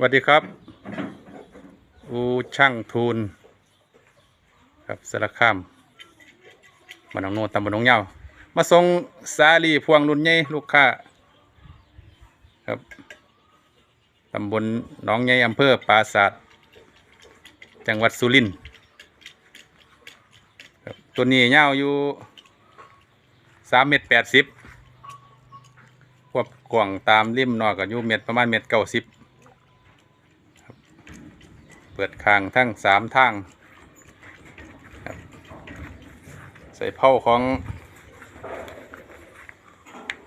สวัสดีครับ อูช่างทูนครับสารคามบ้านหนองโนนตำบลหนองเหยาวมาส่งสาลีพวงรุ่นใหญ่ลูกค้าครับตำบลหนองใหญ่อำเภอปราศาสาทจังหวัดสุรินทร์ครับตัวนี้ยาอยู่สามเมตรแปดสิบควบกว่างตามริมนอกก็อยู่เมตรประมาณเมตรเก้าสิบ เปิดคางทั้งสามทางใส่เผาของ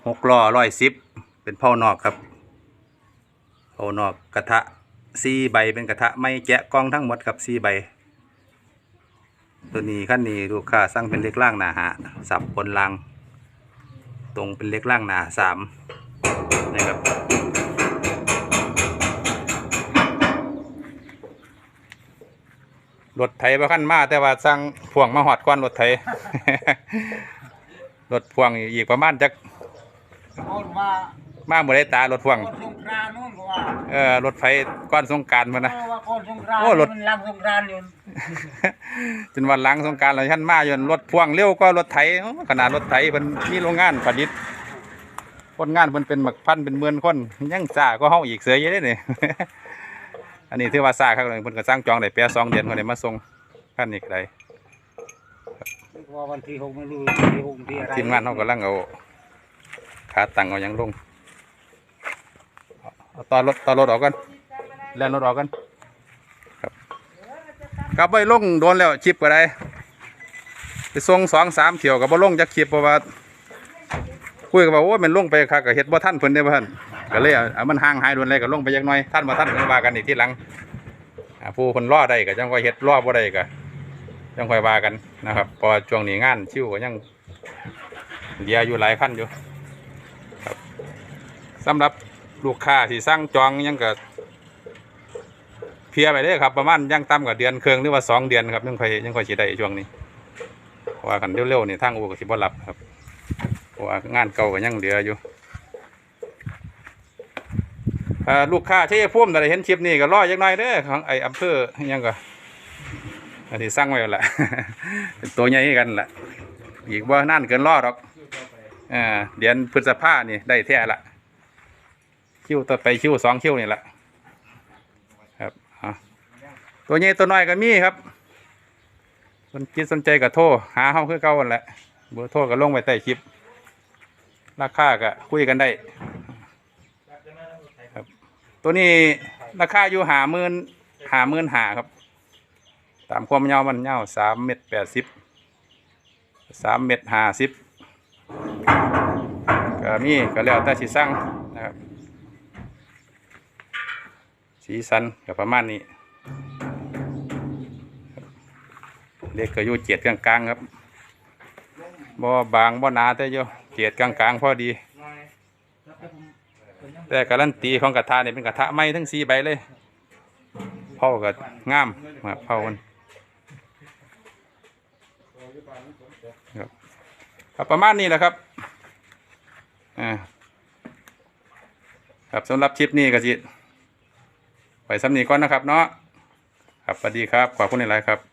หกล้อร้อยสิบเป็นเผานอกครับเผานอกกระทะสี่ใบเป็นกระทะไม่แกะกล้องทั้งหมดครับสี่ใบ ตัวนี้ขั้นนี้ลูกค้าสั่งเป็นเล็กล่างหนาหาสับบนล่างตรงเป็นเล็กล่างหนาสามนะครับ รถไถบ่คันมาแต่ว่าสั่งพ่วงมาหอดก้อนรถไถ รถพ่วงอีกประมาณจักคนว่ามาบ่ได้ตารถพ่วง คนสงกรานต์นู่นก็ว่าเออรถไฟก้อนสงกรารมานะ เออว่าคนสงกรานต์โอ้รถ มันลังสงกรานต์อยู่จนวันหลังสงกรารเราท่านมาอยู่รถพ่วงเร็วก็รถไถโอ้ขนาดรถไถเพิ่นมีโรงงานผลิตคนงานเพิ่นเป็นหมักพันเป็นหมื่นคนยังซ่าก็เฮาอีกเสืออยู่เด้นี่ อันนี้ถือว่าซ่าครับเพิ่นก็สร้างจองได้แปะสองเดือนเพิ่นได้มาส่งคันนี้ก็ได้ว่าวันที่หกไม่รู้ที่หกที่อะไรทีมงานเขากำลังเอาขาตั้งเอาหยังลงเอาต่อรถต่อรถออกกันแล่นรถออกกันครับกลับไปลงโดนแล้วชิปก็ได้ไปส่งสองสามเที่ยวกับบ่ลงจักคลิปเพราะว่า คุยกับว่าโอ้ยมันลงไปคักก็เฮ็ดบ่ทันเพิ่นได้บ่ทันก็เลยเอาเอมันห่างหายโดนเลยก็ลงไปจักหน่อยท่านบ่ทันก็ว่ากันอีกทีหลังผู้เพิ่นรอได้ก็จังค่อยเฮ็ดรอบ่ได้ก็จังค่อยว่ากันนะครับพอช่วงนี้งานชิวก็ยังเดียอยู่หลายขั้นอยู่ครับสำหรับลูกค้าที่สั่งจองยังก็เพียไปเลยครับประมาณยังต่ำกว่าเดือนเครื่องหรือว่าสองเดือนครับยังค่อยยังค่อยสิได้ช่วงนี้เพราะว่ากันเร็วๆนี่ทางอูก็สิบ่รับครับ ราะว่างานเก่าก็ยังเหลืออยู่ลูกค้าที่พุ่มแต่เห็นคลิปนี้ก็รอจักหน่อยเด้อของไอ้อำเภอยังก็อันที่สั่งไว้แล้วล่ะตัวใหญ่กันละอีกว่านั่นเกินรอดหรอกเดือนพฤษภานี่ได้แท้ละคิ้วต่อไปคิ้วสองคิ้วนี่แหละครับตัวใหญ่ตัวน้อยก็มีครับสนจิตสนใจก็โทรหาเฮาคือเก่าหั่นแหละเบอร์โทรก็ลงไว้ใต้คลิป ราคาก็คุยกันได้ครับ ตัวนี้ราคาอยู่หาหมื่นหาหมื่นหาครับ ตามความยาวมันยาวสามเมตรแปดสิบสามเม็ดห้าสิบก็มีก็แล้วแต่สีสั่งนะครับ สีสันก็ประมาณนี้เล็กก็อยู่เจ็ดกลางๆครับบ่บางบ่หนาแต่โย เจ็ดกลางๆพอดี แต่การันตีของกระทะเนี่ยเป็นกระทะไม้ทั้งสี่ใบเลยเผาก็งามครับเผามันครับประมาณนี้แหละครับอ่าครับสำหรับคลิปนี้ก็สิไปสำนีก่อนนะครับเนาะครับสวัสดีครับขอบคุณในไลน์ครับ